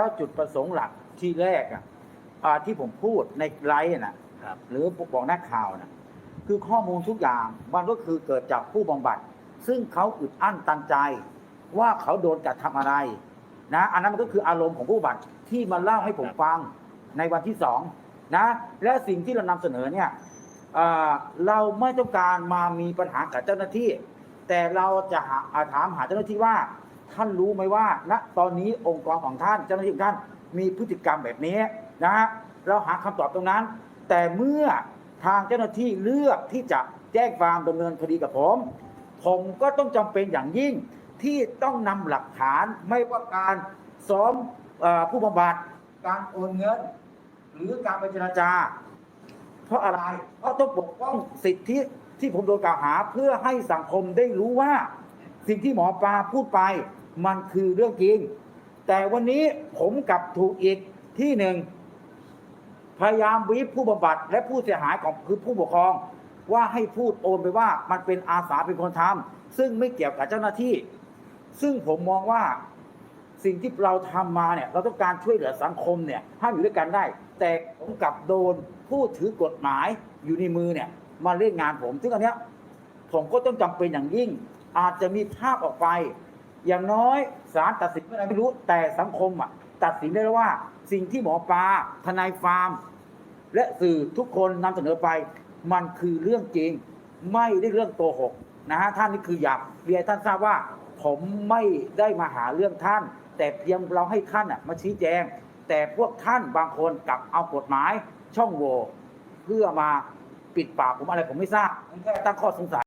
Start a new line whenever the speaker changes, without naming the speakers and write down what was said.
แล้วจุดประสงค์หลักที่แรกอะอ่าที่ผมพูดในไลฟ์น่ะ
ครับ
หรือบอกนักข่าวนะคือข้อมูลทุกอย่างมันก็คือเกิดจากผู้บำบัด ซึ่งเขาอึดอั้นตันใจ ว่าเขาโดนกระทำอะไร นะอันนั้นมันก็คืออารมณ์ของผู้บำบัดที่มาเล่าให้ผมฟังในวันที่สองนะและสิ่งที่เรานำเสนอเนี่ยเอ่อเราไม่ต้องการมามีปัญหากับเจ้าหน้าที่ แต่เราจะหาอ่าถามหาเจ้าหน้าที่ว่า ท่านรู้ไหมว่าณตอนนี้องค์กรของท่านเจ้าหน้าที่ของท่านมีพฤติกรรมแบบนี้นะฮะเราหาคำตอบตรงนั้น แต่เมื่อทางเจ้าหน้าที่เลือกที่จะแจ้งความดำเนินคดีกับผม ผมก็ต้องจำเป็นอย่างยิ่งที่ต้องนำหลักฐานไม่ว่าการซ้อมผู้บำบัดการโอนเงิน หรือการไปเจรจา เพราะอะไรเพราะต้องปกป้องสิทธิที่ผมโดนกล่าวหาเพื่อให้สังคมได้รู้ว่า สิ่งที่หมอปลาพูดไปมันคือเรื่องจริง แต่วันนี้ผมกลับถูกอีกที่หนึ่งพยายามบีบผู้บำบัดและผู้เสียหายของคือผู้ปกครอง ว่าให้พูดโอนไปว่ามันเป็นอาสาเป็นคนทำซึ่งไม่เกี่ยวกับเจ้าหน้าที่ ซึ่งผมมองว่าสิ่งที่เราทำมาเนี่ย เราต้องการช่วยเหลือสังคมเนี่ยให้อยู่ด้วยกันได้ แต่ผมกลับโดนผู้ถือกฎหมายอยู่ในมือเนี่ย มาเล่นงานผมซึ่งอันเนี้ยผมก็ต้องจำเป็นอย่างยิ่ง อาจจะมีภาพออกไป อย่างน้อยศาลตัดสินเมื่อไรไม่รู้แต่สังคมอะ ตัดสินได้แล้วว่า สิ่งที่หมอปลาทนายฟาร์ม และสื่อทุกคนนำเสนอไป มันคือเรื่องจริง ไม่ได้เรื่องโกหกนะฮะท่านนี่คืออยากเรียนท่านทราบว่า ผมไม่ได้มาหาเรื่องท่าน แต่เพียงเราให้ท่านอะมาชี้แจง แต่พวกท่านบางคนกลับเอากฎหมายช่องโหว่เพื่อมาปิดปากผมอะไรผมไม่ทราบแค่ตั้งข้อสงสัย